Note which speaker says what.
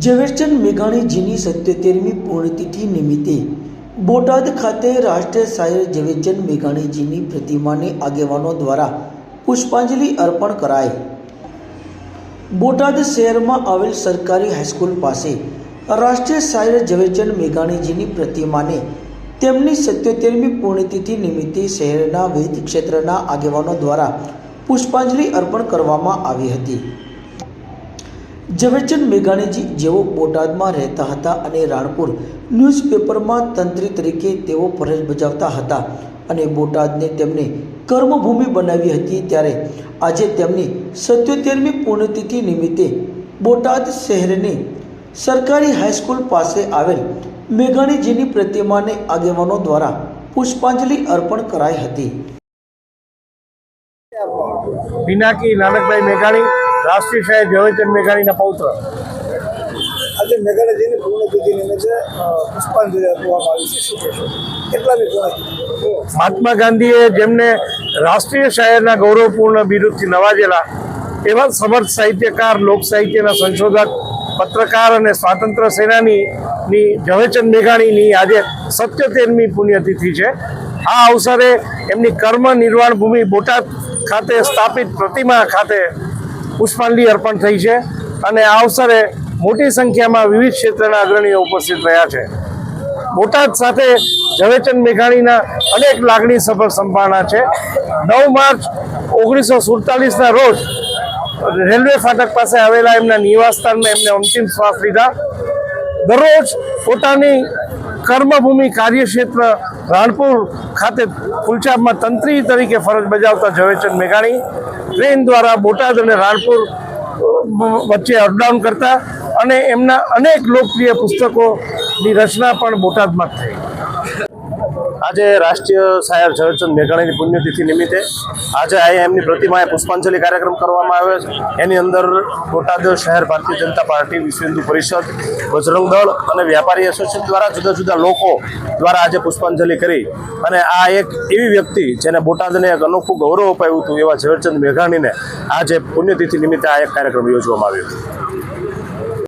Speaker 1: ઝવેરચંદ મેઘાણીજીની સત્યોતેરમી પુણ્યતિથિ નિમિત્તે બોટાદ ખાતે રાષ્ટ્રીય શાયર ઝવેરચંદ મેઘાણીજીની પ્રતિમાને આગેવાનો દ્વારા પુષ્પાંજલિ અર્પણ કરાઈ. બોટાદ શહેરમાં આવેલ સરકારી હાઈસ્કૂલ પાસે રાષ્ટ્રીય શાયર ઝવેરચંદ મેઘાણીજીની પ્રતિમાને તેમની સત્યોતેરમી પૂર્ણતિથિ નિમિત્તે શહેરના વિવિધ ક્ષેત્રના આગેવાનો દ્વારા પુષ્પાંજલિ અર્પણ કરવામાં આવી હતી. ઝવેરચંદ મેઘાણીજી જેઓ બોટાદમાં રહેતા હતા અને રાણપુર ન્યૂઝપેપરમાં તંત્રી તરીકે તેઓ ફરજ બજાવતા હતા અને બોટાદને તેમને કર્મભૂમિ બનાવી હતી ત્યારે આજે તેમની સત્યોતેરમી પુણ્યતિથિ નિમિત્તે બોટાદ શહેરની સરકારી હાઈસ્કૂલ પાસે આવેલ મેઘાણીજીની પ્રતિમાને આગેવાનો દ્વારા પુષ્પાંજલિ અર્પણ કરાઈ હતી.
Speaker 2: પિનાકી નાનકભાઈ મેઘાણી રાષ્ટ્રીય શાયર ઝવેરચંદ મેઘાણીના પૌત્ર.
Speaker 3: આજે મેઘાણીજીની પૂર્ણતિથિ નિમિત્તે પુષ્પાંજલિ આપવામાં આવી છે. શું કહેશો?
Speaker 2: મહાત્મા ગાંધીએ જેમને રાષ્ટ્રીય શાયરના ગૌરવપૂર્ણ બિરુદથી નવાજેલા એવા સમર્થ સાહિત્યકાર લોક સાહિત્યના સંશોધક પત્રકાર અને સ્વાતંત્ર્ય સેનાનીની ઝવેરચંદ મેઘાણીની આજે સત્યોતેરમી પુણ્યતિથિ છે. આ અવસરે એમની કર્મ નિર્વાણ ભૂમિ બોટાદ ખાતે સ્થાપિત પ્રતિમા ખાતે પુષ્પાંજલિ અર્પણ થઈ છે અને આ અવસરે મોટી સંખ્યામાં વિવિધ ક્ષેત્રના અગ્રણીઓ ઉપસ્થિત રહ્યા છે. બોટાદ સાથે ઝવેરચંદ મેઘાણીના અનેક લાગણી સભર સંભાળના છે. નવ માર્ચ ઓગણીસો સુડતાલીસના રોજ રેલવે ફાટક પાસે આવેલા એમના નિવાસસ્થાનમાં એમને અંતિમ શ્વાસ લીધા. દરરોજ પોતાની કર્મભૂમિ કાર્યક્ષેત્ર રાણપુર ખાતે ફૂલચાપમાં તંત્રી તરીકે ફરજ બજાવતા ઝવેરચંદ મેઘાણી ટ્રેન દ્વારા બોટાદ અને રાણપુર વચ્ચે અપડાઉન કરતા અને એમના અનેક લોકપ્રિય પુસ્તકોની રચના પણ બોટાદમાં થઈ. આજે રાષ્ટ્રીય સાહેબ ઝવેરચંદ મેઘાણીની પુણ્યતિથિ નિમિત્તે આજે અહીંયા એમની પ્રતિમાએ પુષ્પાંજલિ કાર્યક્રમ કરવામાં આવ્યો છે. એની અંદર બોટાદ શહેર ભારતીય જનતા પાર્ટી, વિશ્વ હિન્દુ પરિષદ, બજરંગ દળ અને વ્યાપારી એસોસિએશન દ્વારા જુદા જુદા લોકો દ્વારા આજે પુષ્પાંજલિ કરી. અને આ એક એવી વ્યક્તિ જેને બોટાદને એક અનોખું ગૌરવ અપાયું હતું એવા ઝવેરચંદ મેઘાણીને આજે પુણ્યતિથિ નિમિત્તે આ એક કાર્યક્રમ યોજવામાં આવ્યો.